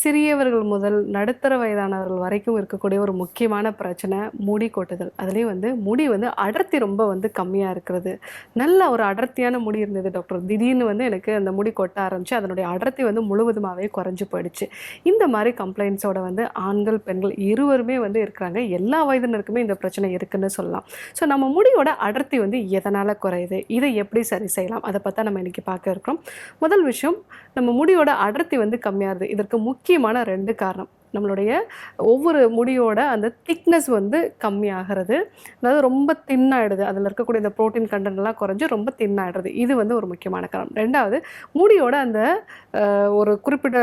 சிறியவர்கள் முதல் நடுத்தர வயதானவர்கள் வரைக்கும் இருக்கக்கூடிய ஒரு முக்கியமான பிரச்சனை முடி கொட்டுதல். அதுலேயும் வந்து முடி வந்து அடர்த்தி ரொம்ப வந்து கம்மியாக இருக்கிறது. நல்ல ஒரு அடர்த்தியான முடி இருந்தது டாக்டர். திடீர்னு வந்து எனக்கு அந்த முடி கொட்ட ஆரம்பிச்சு அதனுடைய அடர்த்தி வந்து முழுவதுமாகவே குறைஞ்சி போயிடுச்சு. இந்த மாதிரி கம்ப்ளைண்ட்ஸோட வந்து ஆண்கள் பெண்கள் இருவருமே வந்து இருக்கிறாங்க. எல்லா வயதினருக்குமே இந்த பிரச்சனை இருக்குன்னு சொல்லலாம். ஸோ நம்ம முடியோட அடர்த்தி வந்து எதனால் குறையுது? இதை எப்படி சரி செய்யலாம்? அதை பற்றி நம்ம இன்னைக்கு பார்க்க இருக்கிறோம். முதல் விஷயம் நம்ம முடியோட அடர்த்தி வந்து கம்மியாகுது. இதற்கு முக்கியமான ரெண்டு காரணம். நம்மளுடைய ஒவ்வொரு முடியோட அந்த திக்னஸ் வந்து கம்மியாகிறது. அதாவது ரொம்ப தின்னாயிடுது அதில் இருக்கக்கூடிய இந்த ப்ரோட்டீன் கண்டென்ட்லாம் குறைஞ்சி ரொம்ப தின்னாயிடுறது இது வந்து ஒரு முக்கியமான காரணம். ரெண்டாவது முடியோட அந்த ஒரு குறிப்பிட்ட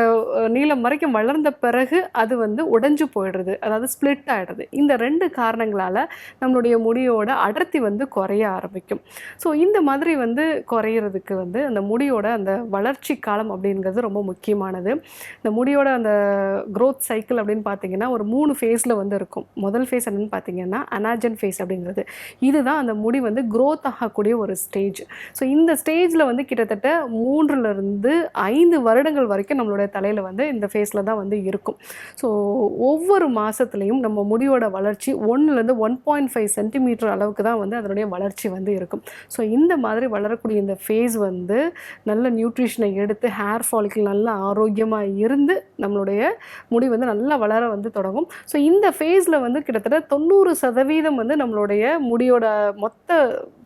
நீளம் வரைக்கும் வளர்ந்த பிறகு அது வந்து உடைஞ்சு போயிடுறது. அதாவது ஸ்ப்ளிட் ஆகிடுது இந்த ரெண்டு காரணங்களால் நம்மளுடைய முடியோட அடர்த்தி வந்து குறைய ஆரம்பிக்கும். ஸோ இந்த மாதிரி வந்து குறையிறதுக்கு வந்து அந்த முடியோட அந்த வளர்ச்சி காலம் அப்படிங்கிறது ரொம்ப முக்கியமானது. இந்த முடியோட அந்த க்ரோத் சை சைக்கிள் அப்படின்னு பார்த்தீங்கன்னா ஒரு மூணு ஃபேஸில் வந்து இருக்கும். முதல் ஃபேஸ் என்னென்னு பார்த்தீங்கன்னா அனாஜன் ஃபேஸ் அப்படிங்கிறது. இதுதான் அந்த முடி வந்து க்ரோத் ஆகக்கூடிய ஒரு ஸ்டேஜ் ஸோ இந்த ஸ்டேஜில் வந்து கிட்டத்தட்ட மூன்றுலேருந்து ஐந்து வருடங்கள் வரைக்கும் நம்மளுடைய தலையில் வந்து இந்த ஃபேஸில் தான் வந்து இருக்கும். ஸோ ஒவ்வொரு மாதத்துலேயும் நம்ம முடியோட வளர்ச்சி ஒன்றுலேருந்து ஒன் பாயிண்ட் ஃபைவ் சென்டிமீட்டர் அளவுக்கு தான் வந்து அதனுடைய வளர்ச்சி வந்து இருக்கும். ஸோ இந்த மாதிரி வளரக்கூடிய இந்த ஃபேஸ் வந்து நல்ல நியூட்ரிஷனை எடுத்து ஹேர் ஃபாலிக்கல் நல்ல ஆரோக்கியமாக இருந்து நம்மளுடைய முடி வந்து நல்லா வளர வந்து தொடங்கும். ஸோ இந்த ஃபேஸில் வந்து கிட்டத்தட்ட தொண்ணூறு சதவீதம் வந்து நம்மளுடைய முடியோட மொத்த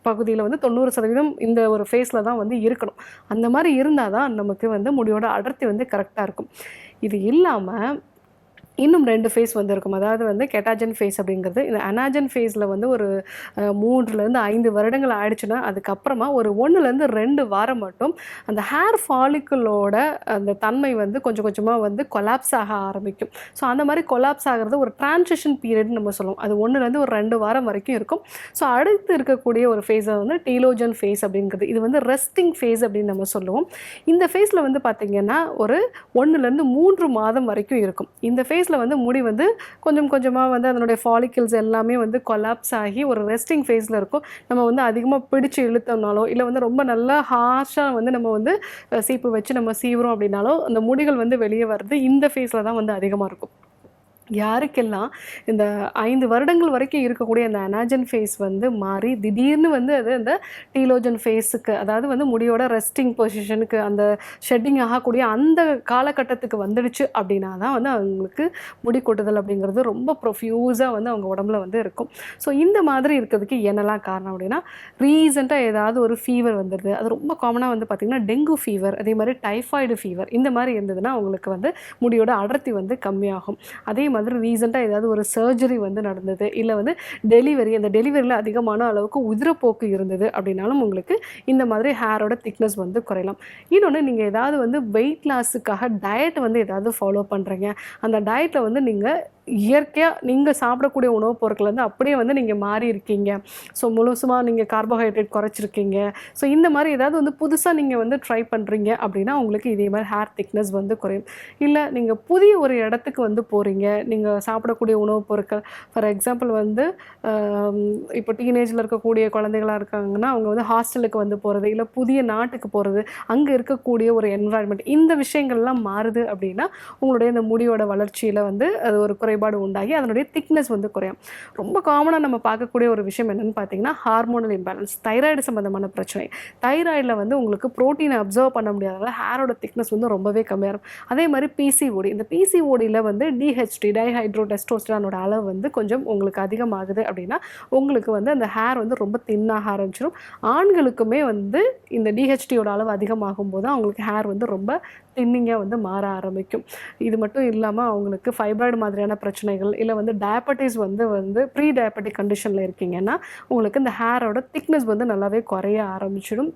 பகுதியில் வந்து தொண்ணூறு சதவீதம் இந்த ஒரு ஃபேஸில் தான் வந்து இருக்கணும். அந்த மாதிரி இருந்தால் தான் நமக்கு வந்து முடியோட அடர்த்தி வந்து கரெக்டாக இருக்கும். இது இல்லாமல் இன்னும் ரெண்டு ஃபேஸ் வந்து இருக்கும் அதாவது வந்து கெட்டாஜன் ஃபேஸ் அப்படிங்கிறது இந்த அனாஜன் ஃபேஸில் வந்து ஒரு மூன்றுலேருந்து ஐந்து வருடங்கள் ஆயிடுச்சுன்னா அதுக்கப்புறமா ஒரு ஒன்றுலேருந்து ரெண்டு வாரம் மட்டும் அந்த ஹேர் ஃபாலிக்கிளோட அந்த தன்மை வந்து கொஞ்சம் கொஞ்சமாக வந்து கொலாப்ஸ் ஆக ஆரம்பிக்கும். ஸோ அந்த மாதிரி கொலாப்ஸ் ஆகிறது ஒரு டிரான்சிஷன் பீரியட்னு நம்ம சொல்லுவோம். அது ஒன்றுலேருந்து ஒரு ரெண்டு வாரம் வரைக்கும் இருக்கும். ஸோ அடுத்து இருக்கக்கூடிய ஒரு ஃபேஸை வந்து டீலோஜன் ஃபேஸ் அப்படிங்கிறது. இது வந்து ரெஸ்டிங் ஃபேஸ் அப்படின்னு நம்ம சொல்லுவோம். இந்த ஃபேஸில் வந்து பார்த்திங்கன்னா ஒரு ஒன்றுலேருந்து மூன்று மாதம் வரைக்கும் இருக்கும். இந்த ஃபேஸ் ஃபேஸில் வந்து முடி வந்து கொஞ்சம் கொஞ்சமாக வந்து அதனுடைய ஃபாலிக்கிள்ஸ் எல்லாமே வந்து கொலாப்ஸ் ஆகி ஒரு ரெஸ்டிங் ஃபேஸில் இருக்கும். நம்ம வந்து அதிகமாக பிடிச்சு இழுத்தோம்னாலோ இல்லை வந்து ரொம்ப நல்லா ஹார்ஷாக வந்து நம்ம வந்து சீப்பு வச்சு நம்ம சீவுறோம் அப்படின்னாலோ அந்த முடிகள் வந்து வெளியே வர்றது இந்த ஃபேஸில் தான் வந்து அதிகமாக இருக்கும். யாருக்கெல்லாம் இந்த ஐந்து வருடங்கள் வரைக்கும் இருக்கக்கூடிய அந்த அனாஜன் ஃபேஸ் வந்து மாறி திடீர்னு வந்து அது அந்த டீலோஜன் ஃபேஸுக்கு அதாவது வந்து முடியோட ரெஸ்டிங் பொசிஷனுக்கு அந்த ஷெட்டிங் ஆகக்கூடிய அந்த காலகட்டத்துக்கு வந்துடுச்சு அப்படின்னா தான் வந்து அவங்களுக்கு முடி கொட்டுதல் அப்படிங்கிறது ரொம்ப ப்ரொஃப்யூஸாக வந்து அவங்க உடம்புல வந்து இருக்கும். ஸோ இந்த மாதிரி இருக்கிறதுக்கு என்னெல்லாம் காரணம் அப்படின்னா ரீசெண்டாக ஏதாவது ஒரு ஃபீவர் வந்துடுது. அது ரொம்ப காமனாக வந்து பார்த்திங்கன்னா டெங்கு ஃபீவர் அதே மாதிரி டைஃபாய்டு ஃபீவர் இந்த மாதிரி இருந்ததுன்னா அவங்களுக்கு வந்து முடியோட அடர்த்தி வந்து கம்மியாகும். அதே மாதிரி ரீசெண்டாக ஏதாவது ஒரு சர்ஜரி வந்து நடந்தது. இல்லை வந்து டெலிவரி அந்த டெலிவரியில் அதிகமான அளவுக்கு உதிரப்போக்கு இருந்தது அப்படின்னாலும் உங்களுக்கு இந்த மாதிரி ஹேரோட திக்னஸ் வந்து குறையலாம். இன்னொன்று நீங்கள் ஏதாவது வந்து வெயிட் லாஸுக்காக டயட் வந்து ஏதாவது ஃபாலோ பண்ணுறீங்க அந்த டயட்டில் வந்து நீங்கள் இயற்கையாக நீங்கள் சாப்பிடக்கூடிய உணவுப் பொருட்கள் வந்து அப்படியே வந்து நீங்கள் மாறி இருக்கீங்க. ஸோ முழுசுமாக நீங்கள் கார்போஹைட்ரேட் குறைச்சிருக்கீங்க. ஸோ இந்த மாதிரி ஏதாவது வந்து புதுசாக நீங்கள் வந்து ட்ரை பண்ணுறீங்க அப்படின்னா உங்களுக்கு இதே மாதிரி ஹேர் திக்னஸ் வந்து குறையும். இல்லை நீங்கள் புதிய ஒரு இடத்துக்கு வந்து போகிறீங்க நீங்கள் சாப்பிடக்கூடிய உணவுப் பொருட்கள் ஃபார் எக்ஸாம்பிள் வந்து இப்போ டீனேஜில் இருக்கக்கூடிய குழந்தைகளாக இருக்காங்கன்னா அவங்க வந்து ஹாஸ்டலுக்கு வந்து போகிறது இல்லை புதிய நாட்டுக்கு போகிறது அங்கே இருக்கக்கூடிய ஒரு என்வாயன்மெண்ட் இந்த விஷயங்கள்லாம் மாறுது அப்படின்னா உங்களுடைய இந்த முடியோட வளர்ச்சியில் வந்து அது ஒரு குறை குறைபாடு உண்டாகி அதனுடைய திக்னஸ் வந்து குறையும். ரொம்ப காமனாக நம்ம பார்க்கக்கூடிய ஒரு விஷயம் என்னென்னு பார்த்தீங்கன்னா ஹார்மோனல் இம்பேலன்ஸ் தைராய்டு சம்மந்தமான பிரச்சனை. தைராய்டில் வந்து உங்களுக்கு ப்ரோட்டீனை அப்சர்வ் பண்ண முடியாதனால ஹேரோட திக்னஸ் வந்து ரொம்பவே கம்மியாக இருக்கும். அதே மாதிரி பிசிஓடி இந்த பிசிஓடியில் வந்து டிஹெச்டி டைஹைட்ரோ டெஸ்டோஸ்டரானோட அளவு வந்து கொஞ்சம் உங்களுக்கு அதிகமாகுது அப்படின்னா உங்களுக்கு வந்து அந்த ஹேர் வந்து ரொம்ப தின்னாக ஆரம்பிச்சிடும் ஆண்களுக்குமே வந்து இந்த டிஹெச்டியோட அளவு அதிகமாகும் போது அவங்களுக்கு ஹேர் வந்து ரொம்ப தின்னிங்காக வந்து மாற ஆரம்பிக்கும். இது மட்டும் இல்லாமல் அவங்களுக்கு ஃபைப்ராய்டு மாதிரியான பிரச்சனைகள் இல்லை வந்து டயபட்டிஸ் வந்து வந்து ப்ரீ டயபெட்டிக் கண்டிஷனில் இருக்கீங்கன்னா உங்களுக்கு இந்த ஹேரோட திக்னஸ் வந்து நல்லாவே குறைய ஆரம்பிச்சிடும்.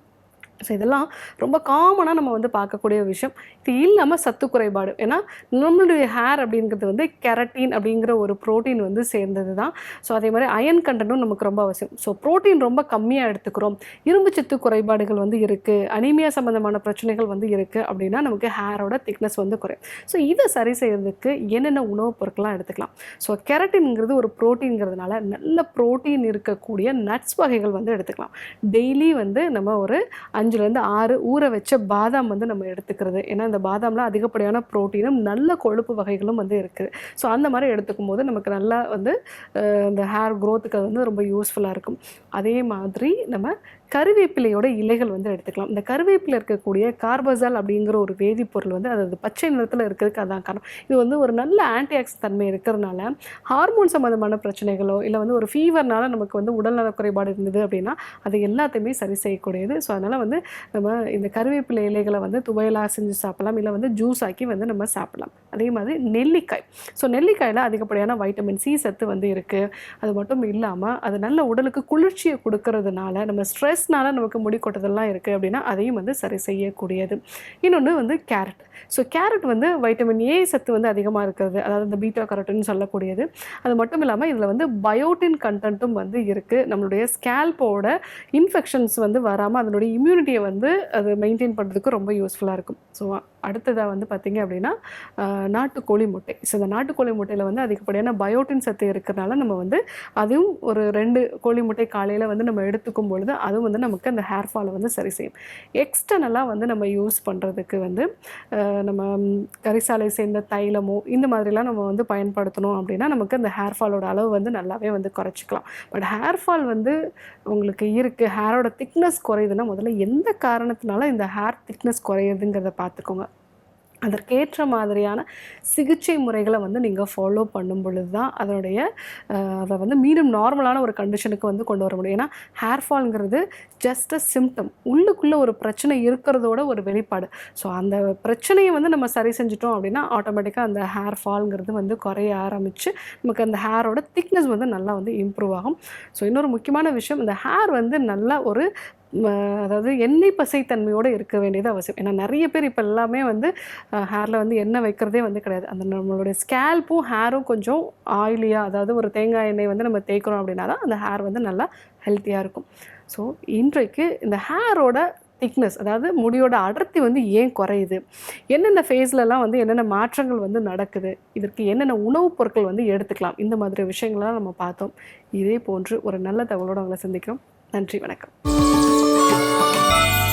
ஸோ இதெல்லாம் ரொம்ப காமனாக நம்ம வந்து பார்க்கக்கூடிய விஷயம். இது இல்லாமல் சத்து குறைபாடு. ஏன்னா நம்மளுடைய ஹேர் அப்படிங்கிறது வந்து கெரட்டின் அப்படிங்கிற ஒரு ப்ரோட்டீன் வந்து சேர்ந்தது தான். ஸோ அதே மாதிரி அயன் கண்டனும் நமக்கு ரொம்ப அவசியம். ஸோ ப்ரோட்டீன் ரொம்ப கம்மியாக எடுத்துக்கிறோம். இரும்பு சத்து குறைபாடுகள் வந்து இருக்குது அனீமியா சம்மந்தமான பிரச்சனைகள் வந்து இருக்குது அப்படின்னா நமக்கு ஹேரோட திக்னஸ் வந்து குறையும். ஸோ இதை சரி செய்கிறதுக்கு என்னென்ன உணவுப் பொருட்கள்லாம் எடுத்துக்கலாம்? ஸோ கெரட்டின்ங்கிறது ஒரு ப்ரோட்டீன்ங்கிறதுனால நல்ல ப்ரோட்டீன் இருக்கக்கூடிய நட்ஸ் வகைகள் வந்து எடுத்துக்கலாம். டெய்லி வந்து நம்ம ஒரு அஞ்சு அஞ்சுலேருந்து ஆறு ஊற வச்ச பாதாம் வந்து நம்ம எடுத்துக்கிறது. ஏன்னா இந்த பாதாமில் அதிகப்படியான ப்ரோட்டீனும் நல்ல கொழுப்பு வகைகளும் வந்து இருக்குது ஸோ அந்த மாதிரி எடுத்துக்கும் போது நமக்கு நல்லா வந்து இந்த ஹேர் க்ரோத்துக்கு அது வந்து ரொம்ப யூஸ்ஃபுல்லாக இருக்கும். அதே மாதிரி நம்ம கருவேப்பிலையோட இலைகள் வந்து எடுத்துக்கலாம். இந்த கருவேப்பிலை இருக்கக்கூடிய கார்பசால் அப்படிங்கிற ஒரு வேதிப்பொருள் வந்து அது பச்சை நிறத்தில் இருக்கிறதுக்கு அதான் காரணம். இது வந்து ஒரு நல்ல ஆன்டிஆக்ஸ் தன்மை இருக்கிறதுனால ஹார்மோன் சம்மந்தமான பிரச்சனைகளோ இல்லை வந்து ஒரு ஃபீவர்னால நமக்கு வந்து உடல்நல குறைபாடு இருந்தது அப்படின்னா அது எல்லாத்தையுமே சரி செய்யக்கூடியது. ஸோ அதனால் வந்து நம்ம இந்த கருவேப்பிலை இலைகளை வந்து துவையலாக செஞ்சு சாப்பிடலாம். இல்லை வந்து ஜூஸ் ஆக்கி வந்து நம்ம சாப்பிடலாம். அதே மாதிரி நெல்லிக்காய். ஸோ நெல்லிக்காயில் அதிகப்படியான வைட்டமின் சி சத்து வந்து இருக்குது அது மட்டும் இல்லாமல் அது நல்ல உடலுக்கு குளிர்ச்சியை கொடுக்கறதுனால நம்ம ஸ்ட்ரெஸ் ஸ்ட்ரெஸ்னால நமக்கு முடி கொட்டதெல்லாம் இருக்குது அப்படின்னா அதையும் வந்து சரி செய்யக்கூடியது. இன்னொன்று வந்து கேரட். ஸோ கேரட் வந்து வைட்டமின் ஏ சத்து வந்து அதிகமாக இருக்கிறது. அதாவது இந்த பீட்டா கரோட்டின்னு சொல்லக்கூடியது. அது மட்டும் இல்லாமல் இதில் வந்து பயோட்டின் கண்டென்ட்டும் வந்து இருக்குது நம்மளுடைய ஸ்கேல்போட இன்ஃபெக்ஷன்ஸ் வந்து வராமல் அதனுடைய இம்யூனிட்டியை வந்து அது மெயின்டைன் பண்ணுறதுக்கு ரொம்ப யூஸ்ஃபுல்லாக இருக்கும். ஸோ அடுத்ததாக வந்து பார்த்திங்க அப்படின்னா நாட்டுக்கோழி முட்டை. ஸோ இந்த நாட்டுக்கோழி முட்டையில் வந்து அதிகப்படியான பயோட்டின் சத்து இருக்கிறனால நம்ம வந்து அதுவும் ஒரு ரெண்டு கோழி முட்டை காலையில் வந்து நம்ம எடுத்துக்கும் பொழுது அதுவும் வந்து நமக்கு அந்த ஹேர் ஃபாலை வந்து சரி செய்யும். எக்ஸ்டர்னலாக வந்து நம்ம யூஸ் பண்ணுறதுக்கு வந்து நம்ம கரிசாலை சேர்ந்த தைலமோ இந்த மாதிரிலாம் நம்ம வந்து பயன்படுத்தணும் அப்படின்னா நமக்கு அந்த ஹேர் ஃபாலோட அளவு வந்து நல்லாவே வந்து குறைச்சிக்கலாம். பட் ஹேர் ஃபால் வந்து உங்களுக்கு இருக்குது ஹேரோட திக்னஸ் குறையுதுன்னா முதல்ல எந்த காரணத்தினால இந்த ஹேர் திக்னஸ் குறையுதுங்கிறத பார்த்துக்கோங்க. அதற்கேற்ற மாதிரியான சிகிச்சை முறைகளை வந்து நீங்கள் ஃபாலோ பண்ணும் பொழுது தான் அதனுடைய அதை வந்து மீண்டும் நார்மலான ஒரு கண்டிஷனுக்கு வந்து கொண்டு வர முடியும். ஏன்னா ஹேர் ஃபால்ங்கிறது ஜஸ்ட் அ சிம்டம் உள்ளுக்குள்ளே ஒரு பிரச்சனை இருக்கிறதோட ஒரு வெளிப்பாடு. ஸோ அந்த பிரச்சனையை வந்து நம்ம சரி செஞ்சிட்டோம் அப்படின்னா ஆட்டோமேட்டிக்காக அந்த ஹேர் ஃபால்ங்கிறது வந்து குறைய ஆரம்பித்து நமக்கு அந்த ஹேரோட திக்னஸ் வந்து நல்லா வந்து இம்ப்ரூவ் ஆகும். ஸோ இன்னொரு முக்கியமான விஷயம் இந்த ஹேர் வந்து நல்லா ஒரு அதாவது எண்ணெய் பசைத்தன்மையோடு இருக்க வேண்டியது அவசியம். ஏன்னா நிறைய பேர் இப்போ எல்லாமே வந்து ஹேரில் வந்து எண்ணெய் வைக்கிறதே வந்து கிடையாது. அந்த நம்மளுடைய ஸ்கேல்ப்பும் ஹேரும் கொஞ்சம் ஆயிலியாக அதாவது ஒரு தேங்காய் எண்ணெய் வந்து நம்ம தேய்க்கிறோம் அப்படின்னா தான் அந்த ஹேர் வந்து நல்லா ஹெல்த்தியாக இருக்கும். ஸோ இன்றைக்கு இந்த ஹேரோட திக்னஸ் அதாவது முடியோட அடர்த்தி வந்து ஏன் குறையுது? என்னென்ன ஃபேஸ்லலாம் வந்து என்னென்ன மாற்றங்கள் வந்து நடக்குது? இதற்கு என்னென்ன உணவுப் பொருட்கள் வந்து எடுத்துக்கலாம்? இந்த மாதிரி விஷயங்கள்லாம் நம்ம பார்த்தோம். இதே போன்று ஒரு நல்ல தகவலோடு அவங்களை சந்திக்கிறோம். நன்றி வணக்கம். Música